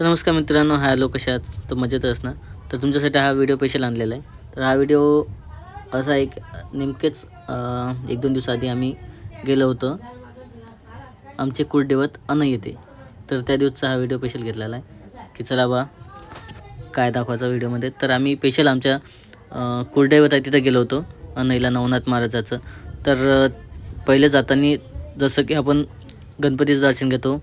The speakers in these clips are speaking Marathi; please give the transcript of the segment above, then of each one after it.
तर नमस्कार मित्रांनो हॅलो कशा तर मजेत असणार तर तुमच्यासाठी हा व्हिडिओ स्पेशल आणलेला आहे. तर हा व्हिडिओ असा एक नेमकेच एक दोन दिवसाआधी आम्ही गेलो होतो. आमचे कुलदेवत अन येते तर त्या दिवसचा हा व्हिडिओ स्पेशल घेतलेला आहे. की चला बा काय दाखवायचा व्हिडिओमध्ये. तर आम्ही स्पेशल आमच्या कुलदैवत आहे तिथं गेलो होतो अनईला नवनाथ महाराजाचं. तर पहिले जाताना जसं की आपण गणपतीचं दर्शन घेतो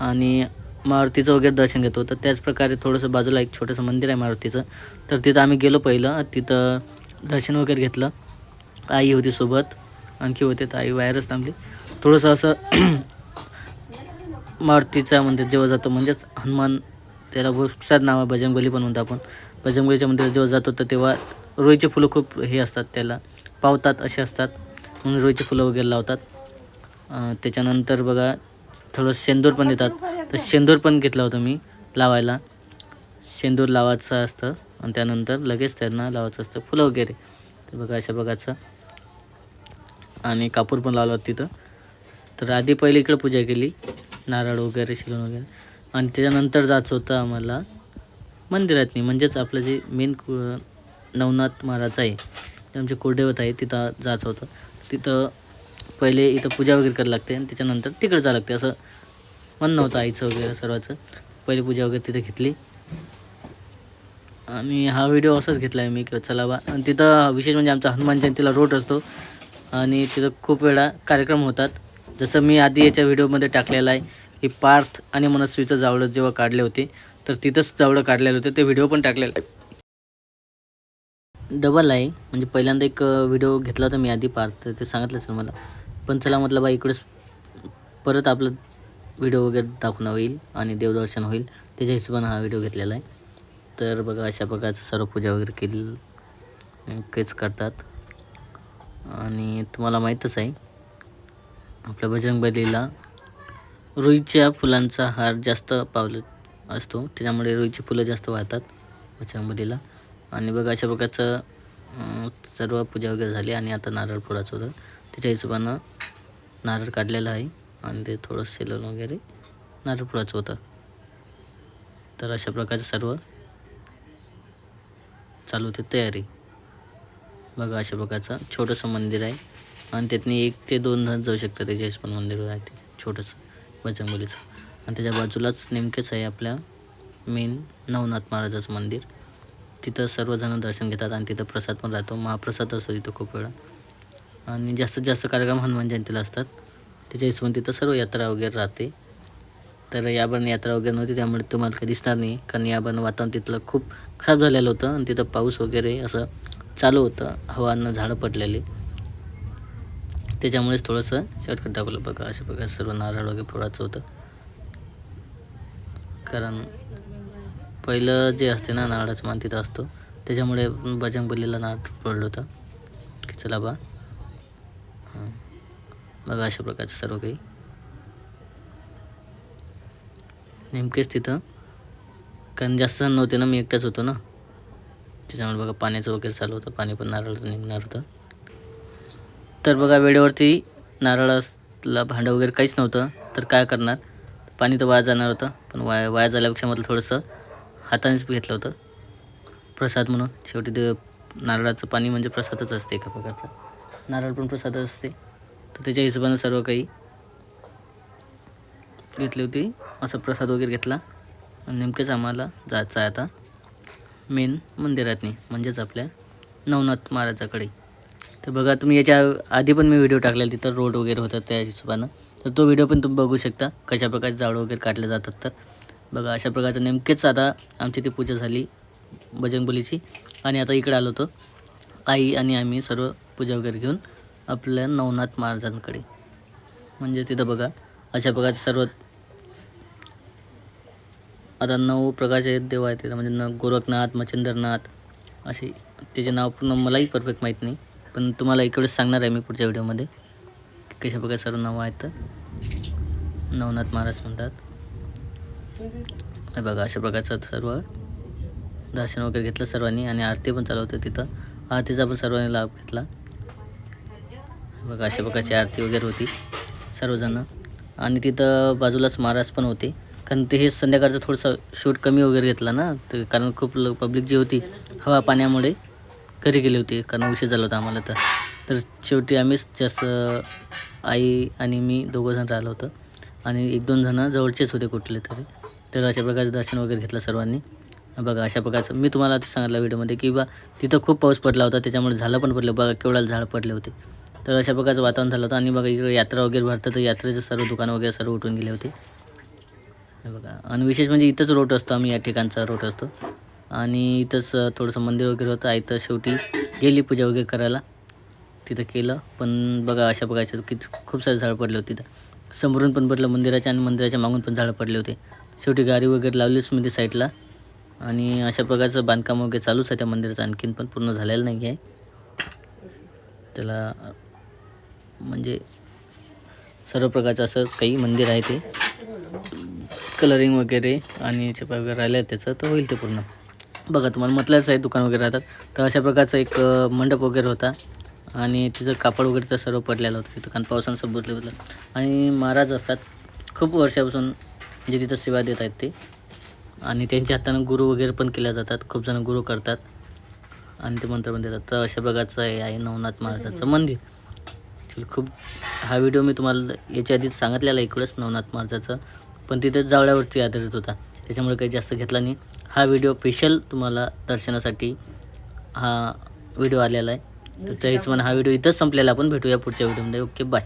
आणि मारुतीचं वगैरे दर्शन घेतो. तर त्याचप्रकारे थोडंसं बाजूला एक छोटंसं मंदिर आहे मारुतीचं. तर तिथं आम्ही गेलो पहिलं. तिथं दर्शन वगैरे घेतलं. आई होती सोबत. आणखी होते तर आई बाहेरच थांबली. थोडंसं असं मारुतीचं मंदिर जेव्हा जातो. म्हणजेच हनुमान त्याला सात नाव आहे बजरंगबली पण म्हणतो आपण. बजरंगबलीच्या मंदिरात जेव्हा जातो तर तेव्हा रोईचे फुलं खूप हे असतात त्याला. पावतात असे असतात. म्हणून रोईचे फुलं वगैरे लावतात. त्याच्यानंतर बघा थोडं शेंदूर पण देतात. तर शेंदूर पण घेतला होता मी लावायला. शेंदूर लावायचं असतं आणि त्यानंतर लगेच त्यांना लावायचं असतं फुलं वगैरे. तर बघा अशा बघायचं आणि कापूर पण लावला होता तिथं. तर आधी पहिले इकडं पूजा केली. नारळ वगैरे शिलून वगैरे. आणि त्याच्यानंतर जायचं होतं आम्हाला मंदिरातनी. म्हणजेच आपलं जे मेन नवनाथ महाराज आहे ते आमचे कुलदैवत आहे तिथं जायचं होतं. तिथं पहिले इथं पूजा वगैरे करायला लागते आणि त्याच्यानंतर तिकडं जावं लागते. असं मन नव्हतं आईचं वगैरे सर्वाचं. पहिली पूजा वगैरे तिथे घेतली. आणि हा व्हिडिओ असाच घेतला आहे मी किंवा चला बा. आणि तिथं विशेष म्हणजे आमचा हनुमान जयंतीला रोड असतो. आणि तिथं खूप वेळा कार्यक्रम होतात. जसं मी आधी याच्या व्हिडिओमध्ये टाकलेला आहे की पार्थ आणि मनस्वीचं जावळं जेव्हा काढले होते तर तिथंच जावळं काढलेलं होतं. ते व्हिडिओ पण टाकलेलं आहे. डबल आहे. म्हणजे पहिल्यांदा एक व्हिडिओ घेतला होता मी आधी पार्थ. तर ते सांगितलंच मला. पण चला म्हटलं बा इकडेच परत आपलं व्हिडिओ वगैरे दाखवणं होईल आणि देवदर्शन होईल. त्याच्या हिशोबानं हा व्हिडिओ घेतलेला आहे. तर बघा अशा प्रकारचं सर्व पूजा वगैरे केली केच करतात. आणि तुम्हाला माहीतच आहे आपल्या बजरंगबलीला रुईच्या फुलांचा हार जास्त पावलं असतो. त्याच्यामुळे रुईची फुलं जास्त वाहतात बजरंगबलीला आणि बघा अशा प्रकारचं सर्व पूजा वगैरे झाली. आणि आता नारळ फुलाचं होतं. त्याच्या हिशोबानं नारळ काढलेला आहे. आणि ते थोडं सेलन वगैरे नारळपुराचं होतं. तर अशा प्रकारचं सर्व चालू होते तयारी. बघा अशा प्रकारचं छोटंसं मंदिर आहे. आणि त्यातनं एक ते दोन जण जाऊ शकतात. त्याच्या पण मंदिर आहे ते छोटंसं बजरंगबलीचं आणि त्याच्या बाजूलाच नेमकेच आहे आपल्या मेन नवनाथ महाराजाचं मंदिर. तिथं सर्वजण दर्शन घेतात आणि तिथं प्रसाद पण राहतो. महाप्रसाद असतो तिथं खूप वेळा. आणि जास्तीत जास्त कार्यक्रम हनुमान जयंतीला असतात. त्याच्या हिशोबाने तिथं सर्व यात्रा वगैरे राहते. तर याबरण यात्रा वगैरे नव्हती त्यामुळे तुम्हाला काही दिसणार नाही. कारण याबरण वातावरण तिथलं खूप खराब झालेलं होतं आणि तिथं पाऊस वगैरे असं चालू होतं. हवानं झाडं पडलेली. त्याच्यामुळेच थोडंसं शॉर्टकट टाकलं बघा. अशा प्रकारे सर्व नारळ वगैरे फोडायचं होतं. कारण पहिलं जे असते ना नारळाचं मान तिथं असतो. त्याच्यामुळे बजरंगबलीला नारळ पडलं होतं. की चला बा. बघा अशा प्रकारचं सर्व काही. नेमकेच तिथं कारण जास्त जण नव्हते ना मी एकटाच होतो ना. त्याच्यामुळे बघा पाण्याचं वगैरे चालू होतं पाणी पण नारळाचं निघणार होतं. तर बघा वेळेवरती नारळाला भांडं वगैरे काहीच नव्हतं तर काय करणार? पाणी तर वाया जाणार होतं पण वाया वाया झाल्यापेक्षा म्हटलं थोडंसं हातानेच घेतलं होतं. प्रसाद म्हणून. शेवटी ते नारळाचं पाणी म्हणजे प्रसादच असते एका प्रकारचा. नारळ पण प्रसादच असते. तर त्याच्या हिशोबानं सर्व काही घेतली होती. असं प्रसाद वगैरे घेतला. आणि नेमकेच आम्हाला जायचं आहे आता. मेन मंदिरातनी म्हणजेच आपल्या नवनाथ महाराजाकडे. तर बघा तुम्ही याच्या आधी पण मी व्हिडिओ टाकलेला तिथं रोड वगैरे होता त्या हिशोबानं. तर तो व्हिडिओ पण तुम्ही बघू शकता. कशा प्रकारचे जाळं वगैरे काढले जातात तर. बघा अशा प्रकारचं नेमकेच आता आमची ती पूजा झाली बजरंगबलीची. आणि आता इकडे आलो होतो. आई आणि आम्ही सर्व पूजा वगैरे घेऊन आपल्या नवनाथ महाराजांकडे. म्हणजे तिथं बघा अशा प्रकारचे सर्व आता नऊ प्रकारचे देव आहेत तिथं. म्हणजे न गोरखनाथ मच्छिंद्रनाथ असे त्याचे नाव पूर्ण मलाही परफेक्ट माहीत नाही. पण तुम्हाला इकडेच सांगणार आहे मी पुढच्या व्हिडिओमध्ये की कशा प्रकारे सर्व नावं आहेत. तर नवनाथ महाराज म्हणतात. बघा अशा प्रकारचं सर्व दर्शन वगैरे घेतलं सर्वांनी आणि आरती पण चालवते तिथं. आरतीचा पण सर्वांनी लाभ घेतला. बघा अशा प्रकारची आरती वगैरे होती सर्वजणं. आणि तिथं बाजूलाच महाराज पण होते. कारण ते हे संध्याकाळचं थोडंसं शूट कमी वगैरे घेतला ना तर कारण खूप ल पब्लिक जी होती हवा पाण्यामुळे घरी गेली होती. कारण उशीर झाला होता आम्हाला तर. तर शेवटी आम्हीच जास्त आई आणि मी दोघंजण राहिलो होतं. आणि एक दोन जणं जवळचेच होते कुठले तरी. तर अशा प्रकारचं दर्शन वगैरे घेतलं सर्वांनी. बघा अशा प्रकारचं. मी तुम्हाला ते सांगितलं व्हिडिओमध्ये की बा तिथं खूप पाऊस पडला होता त्याच्यामुळे झालं पण पडलं. बघा केवढ्याला झाड पडले होते. तर अशा प्रकारचं वातावरण झालं होतं. आणि बघा इकडे यात्रा वगैरे भरतं तर यात्रेचं सर्व दुकानं वगैरे सर्व उठून गेले होते. हे बघा. आणि विशेष म्हणजे इथंच रोट असतो आम्ही या ठिकाणचा रोट असतो. आणि इथंच थोडंसं मंदिर वगैरे होतं. आई तर शेवटी गेली पूजा वगैरे करायला. तिथं केलं. पण बघा अशा प्रकारचे किती खूप सारे झाडं पडले होते तिथं. समोरून पण पडलं मंदिराच्या आणि मंदिराच्या मागून पण झाडं पडले होते. शेवटी गाडी वगैरे लावलीच मी ते साईडला. आणि अशा प्रकारचं बांधकाम वगैरे चालूच आहे त्या मंदिराचं. आणखीन पण पूर्ण झालेलं नाही आहे. त्याला म्हणजे सर्व प्रकारचं असं काही मंदिर आहे ते. कलरिंग वगैरे आणि छपा वगैरे राहिलं त्याचं तर होईल ते पूर्ण. बघा तुम्हाला म्हटलंच आहे दुकान वगैरे राहतात. तर अशा प्रकारचा एक मंडप वगैरे होता. आणि तिथं कापड वगैरे तर सर्व पडलेलं होतं तिथं कारण पावसानं सब होतं आणि महाराज असतात खूप वर्षापासून जे तिथं सेवा देत आहेत ते. आणि त्यांच्या हातानं गुरु वगैरे पण केल्या जातात खूप जण गुरु करतात. आणि ते मंत्र पण देतात. तर अशा प्रकारचं हे आहे नवनाथ महाराजाचं मंदिर. असेल. खूप हा व्हिडिओ मी तुम्हाला याच्या आधीच सांगितलेला इकडंच नवनाथ महाराजाचं पण तिथे जावळ्यावरती आधारित होता. त्याच्यामुळे काही जास्त घेतला नाही. हा व्हिडिओ स्पेशल तुम्हाला दर्शनासाठी हा व्हिडिओ आलेला आहे. तर तेच म्हणा हा व्हिडिओ इथंच संपलेला. आपण भेटूया पुढच्या व्हिडिओमध्ये ओके बाय